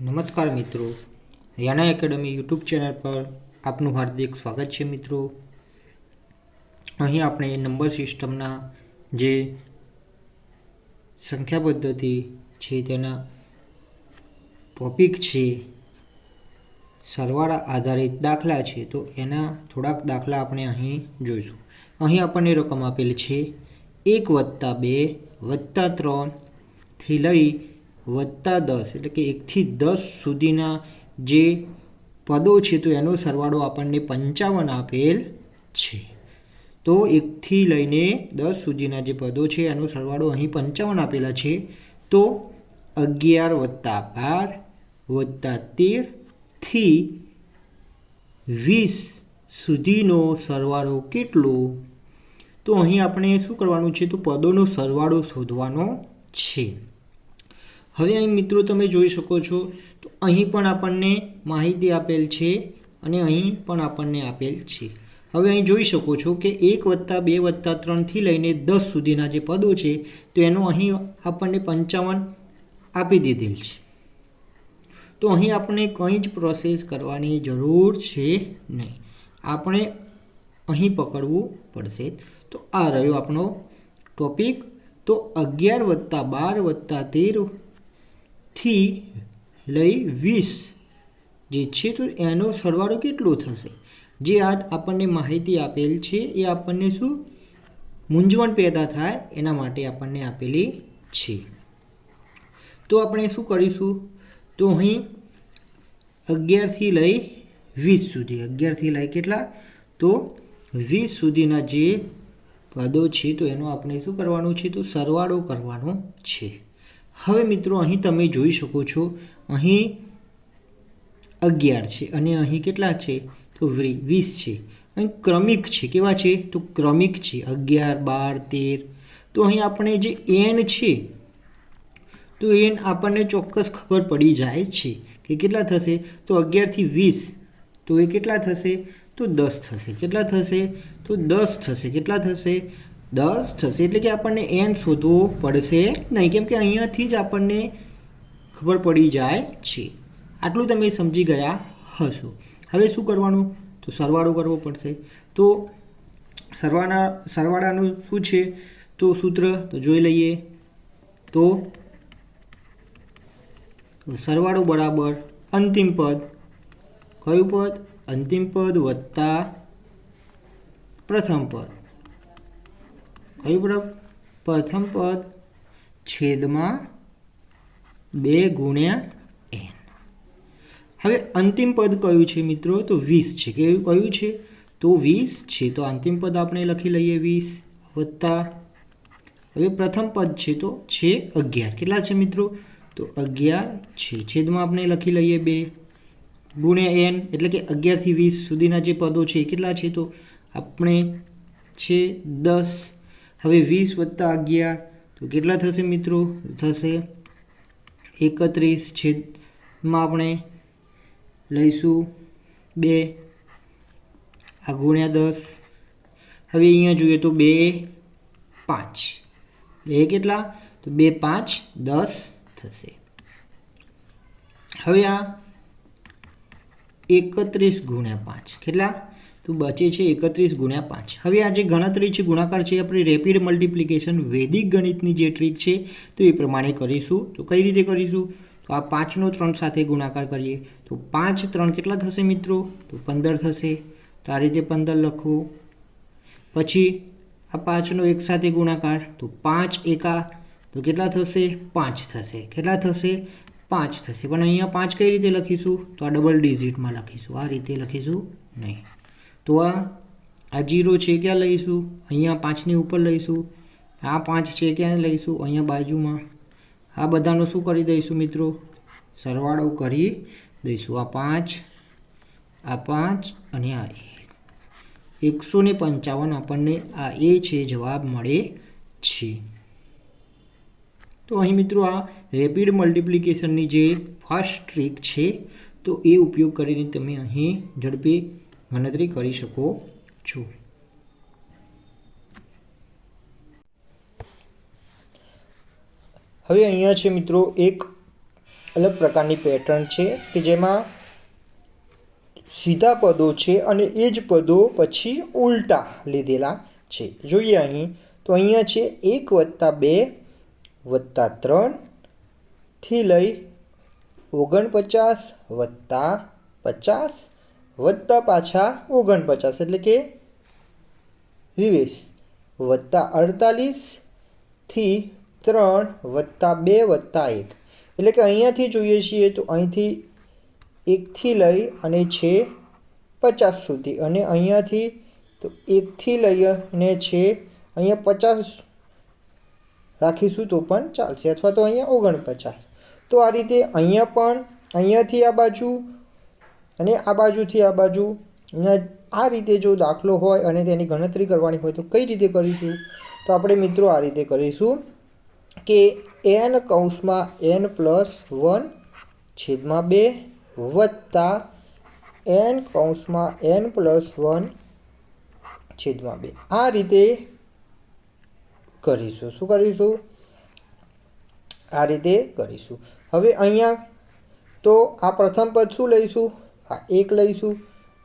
નમસ્કાર મિત્રો. યાના academy YouTube channel પર આપનું હાર્દિક સ્વાગત છે મિત્રો. અહીં આપણે નંબર સિસ્ટમના જે સંખ્યા પદ્ધતિ છે તેના ટોપિક છે સરવાળા આધારિત દાખલા છે, તો એના થોડાક દાખલા આપણે અહીં જોઈશું. અહીં આપણને રકમ આપેલ છે એક વત્તા બે વત્તા ત્રણથી લઈ વત્તા દસ, એટલે કે એકથી દસ સુધીના જે પદો છે, તો એનો સરવાળો આપણને પંચાવન આપેલ છે. તો એકથી લઈને દસ સુધીના જે પદો છે, એનો સરવાળો અહીં પંચાવન આપેલા છે. તો અગિયાર વત્તા બાર વત્તા તેરથી વીસ સુધીનો સરવાળો કેટલો? તો અહીં આપણે શું કરવાનું છે, તો પદોનો સરવાળો શોધવાનો છે. હવે અહીં મિત્રો તમે જોઈ શકો છો, તો અહીં પણ આપણને માહિતી આપેલ છે અને અહીં પણ આપણને આપેલ છે. હવે અહીં જોઈ શકો છો કે એક વત્તા બે વત્તા ત્રણથી લઈને દસ સુધીના જે પદો છે, તો એનો અહીં આપણને પંચાવન આપી દીધેલ છે. તો અહીં આપણે કંઈ જ પ્રોસેસ કરવાની જરૂર છે નહીં. આપણે અહીં પકડવું પડશે. તો આ રહ્યો આપણો ટોપિક તો અગિયાર વત્તા બાર વત્તા તેર થી લઈ વીસ જે છે તો એનો સરવાળો કેટલો થશે? જે આ આપણને માહિતી આપેલ છે, એ આપણને શું? મૂંઝવણ પેદા થાય એના માટે આપણને આપેલી છે. તો આપણે શું કરીશું? તો અહીં અગિયારથી લઈ વીસ સુધી. અગિયારથી લઈ કેટલા? તો વીસ સુધીના જે પદો છે, તો એનો આપણે શું કરવાનું છે? તો સરવાળો કરવાનો છે. હવે મિત્રો, અહીં તમે જોઈ શકો છો, અહીં અગિયાર છે અને અહીં કેટલા છે? તો વીસ છે. અહીં ક્રમિક છે. કેવા છે? તો ક્રમિક છે. અગિયાર, બાર, તેર. તો અહીં આપણે જે એન છે, તો એન આપણને ચોક્કસ ખબર પડી જાય છે કે કેટલા થશે? તો અગિયારથી વીસ. તો એ કેટલા થશે? તો દસ થશે. કેટલા થશે? તો દસ થશે. કેટલા થશે? દસ થશે એટલે કે આપણને એન શોધવો પડશે નહીં. કેમ કે અહીંયાથી જ આપણને ખબર પડી જાય છે. આટલું તમે સમજી ગયા હશો. હવે શું કરવાનું? તો સરવાળો કરવો પડશે. તો સરવાળા, સરવાળાનું શું છે? તો સૂત્ર, તો જોઈ લઈએ. તો સરવાળો બરાબર અંતિમ પદ. કયું પદ? અંતિમ પદ વત્તા પ્રથમ પદ. કયું બરાબર પ્રથમ પદ છેદમાં બે ગુણ્યા એન હવે અંતિમ પદ કયું છે મિત્રો? તો વીસ છે. કેવું કયું છે? તો વીસ છે. તો અંતિમ પદ આપણે લખી લઈએ વીસ વત્તા. હવે પ્રથમ પદ છે તો છે અગિયાર. કેટલા છે મિત્રો? તો અગિયાર છે. છેદમાં આપણે લખી લઈએ બે ગુણ્યા એન એટલે કે અગિયારથી વીસ સુધીના જે પદો છે કેટલા છે? તો આપણે છે દસ હવે વીસ વત્તા અગિયાર. તો કેટલા થશે મિત્રો? થશે એકત્રીસ છેદમાં આપણે લઈશું બે આ ગુણ્યા દસ. હવે અહીંયા જોઈએ તો બે પાંચ. બે કેટલા? તો બે પાંચ દસ થશે. હવે આ એકત્રીસ ગુણ્યા પાંચ. કેટલા? તો બચે છે એકત્રીસ ગુણ્યા પાંચ. હવે આ જે ગણતરી છે, ગુણાકાર છે, આપણે રેપિડ મલ્ટિપ્લિકેશન વૈદિક ગણિતની જે ટ્રીક છે, તો એ પ્રમાણે કરીશું. તો કઈ રીતે કરીશું? તો આ પાંચનો ત્રણ સાથે ગુણાકાર કરીએ. તો પાંચ ત્રણ કેટલા થશે મિત્રો? તો પંદર થશે. તો આ રીતે પંદર લખવું. પછી આ પાંચનો એક સાથે ગુણાકાર. તો પાંચ એકા. તો કેટલા થશે? પાંચ થશે. કેટલા થશે? પાંચ થશે. પણ અહીંયા પાંચ કઈ રીતે લખીશું? તો આ ડબલ ડિઝિટમાં લખીશું. આ રીતે લખીશું નહીં. તો આ આ જીરો છે ક્યાં લઈશું? અહીંયા પાંચની ઉપર લઈશું. આ પાંચ છે ક્યાં લઈશું? અહીંયા બાજુમાં. આ બધાનો શું કરી દઈશું મિત્રો? સરવાળો કરી દઈશું. આ પાંચ આ પાંચ અને આ એક. એકસો ને પંચાવન આપણને આ એ છે જવાબ મળે છે. તો અહીં મિત્રો આ રેપિડ મલ્ટિપ્લિકેશનની જે ફર્સ્ટ ટ્રીક છે, તો એ ઉપયોગ કરીને તમે અહીં ઝડપી ગણતરી કરી શકો છો. હવે અહીંયા છે મિત્રો એક અલગ પ્રકારની પેટર્ન છે કે જેમાં સીધા પદો છે અને એ જ પદો પછી ઉલટા લીધેલા છે. જોઈએ અહીં, તો અહીંયા છે એક વત્તા બે વત્તા ત્રણથી લઈ ઓગણપચાસ વત્તા પચાસ વત્તા પાછા ઓગણપચાસ એટલે કે વીસ વત્તા અડતાલીસથી ત્રણ વત્તા બે વત્તા એક. એટલે કે અહીંયાથી જોઈએ છીએ તો અહીંથી એકથી લઈ અને છે પચાસ સુધી. અને અહીંયાથી તો એકથી લઈ અને છે અહીંયા પચાસ રાખીશું તો પણ ચાલશે. અથવા તો અહીંયા ઓગણપચાસ. તો આ રીતે અહીંયા પણ અહીંયાથી આ બાજુ અને આ બાજુથી આ બાજુ આ રીતે જો દાખલો હોય અને તેની ગણતરી કરવાની હોય તો કઈ રીતે કરીશું? તો આપણે મિત્રો આ રીતે કરીશું કે એન કૌંસમાં એન પ્લસ વન છેદમાં બે વત્તા એન કૌંસમાં એન પ્લસ વન છેદમાં બે. આ રીતે કરીશું. શું કરીશું? આ રીતે કરીશું. હવે અહીંયા તો આ પ્રથમ પદ શું લઈશું? આ એક લઈશું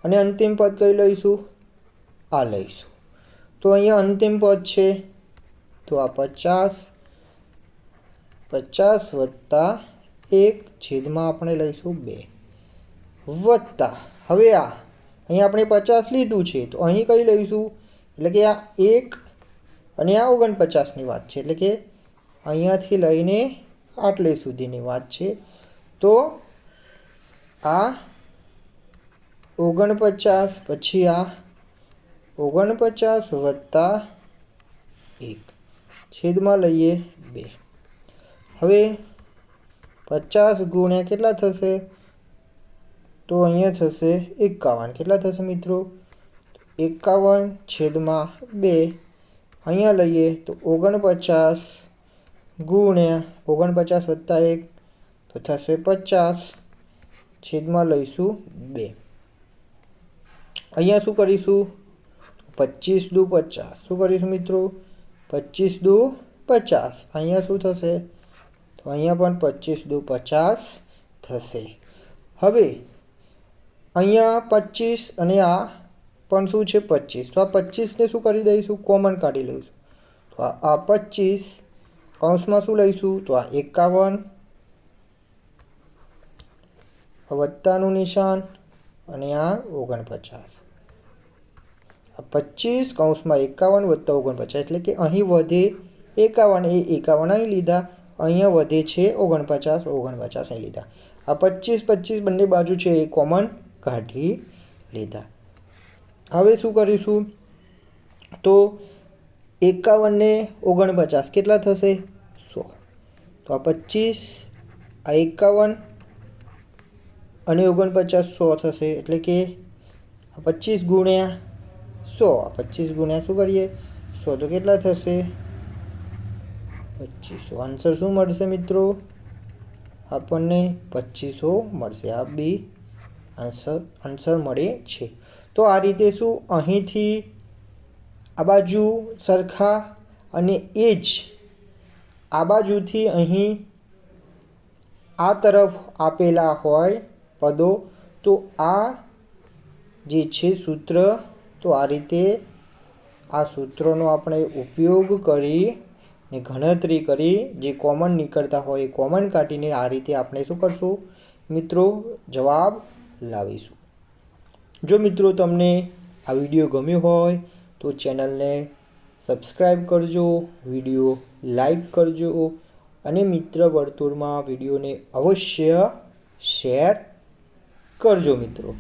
અને અંતિમ પદ કઈ લઈશું? આ લઈશું. તો અહીંયા અંતિમ પદ છે. તો આ પચાસ પચાસ વત્તા એક છેદમાં આપણે લઈશું બે. વત્તા. હવે આ અહીં આપણે પચાસ લીધું છે. તો અહીં કઈ લઈશું? એટલે કે આ એક અને આ ઓગણપચાસની વાત છે. એટલે કે અહીંયાથી લઈને આટલે સુધીની વાત છે. તો આ ઓગણપચાસ પછી આ ઓગણપચાસ વત્તા એક. છેદમાં લઈએ બે. હવે પચાસ ગુણ્યા કેટલા થશે? તો અહીંયા થશે એકાવન. કેટલા થશે મિત્રો? એકાવન છેદમાં બે. અહીંયા લઈએ તો ઓગણપચાસ ગુણ્યા ઓગણપચાસ વત્તા એક. તો થશે પચાસ. છેદમાં લઈશું બે. અહીંયા શું કરીશું? પચીસ દુ પચાસ. શું કરીશું મિત્રો? પચીસ દુ પચાસ. અહીંયા શું થશે? તો અહીંયા પણ પચીસ દુ પચાસ થશે. હવે અહીંયા પચીસ અને આ પણ શું છે પચીસ? તો આ પચીસને શું કરી દઈશું? કોમન કાઢી લઈશું. તો આ પચીસ કૌંસમાં શું લઈશું? તો આ એકાવન. વત્તાનું નિશાન અને આ ઓગણપચાસ. પચીસ કૌંસમાં એકાવન વત્તા ઓગણપચાસ એટલે કે અહીં વધે એકાવન, એ એકાવન અહીં લીધા. અહીંયા વધે છે ઓગણપચાસ ઓગણપચાસ અહીં લીધા. આ પચીસ પચીસ બંને બાજુ છે એ કોમન કાઢી લીધા. હવે શું કરીશું? તો એકાવનને ઓગણપચાસ કેટલા થશે? સો. તો આ પચીસ, આ એકાવન અને ઓગણપચાસ સો થશે એટલે કે પચીસ ગુણ્યા સો પચીસ ગુણ્યા શું કરીએ? સો તો કેટલા થશે? પચીસો. આન્સર શું મળશે મિત્રો? આપણને પચીસો મળશે. આ બી આન્સર આન્સર મળે છે. તો આ રીતે શું? અહીંથી આ બાજુ સરખા અને એ જ આ બાજુથી અહીં આ તરફ આપેલા હોય પદો. તો આ જે છે સૂત્ર તો આ રીતે આ સૂત્રોનો આપણે ઉપયોગ કરી ને ગણતરી કરી જે કોમન નીકળતા હોય એ કોમન કાઢીને આ રીતે આપણે શું કરશું? મિત્રો, જવાબ લાવીશું. જો મિત્રો તમને આ વીડિયો ગમ્યો હોય તો ચેનલને સબસ્ક્રાઈબ કરજો, વીડિયો લાઈક કરજો અને મિત્ર વર્તુળમાં વિડીયોને અવશ્ય શેર કરજો મિત્રો.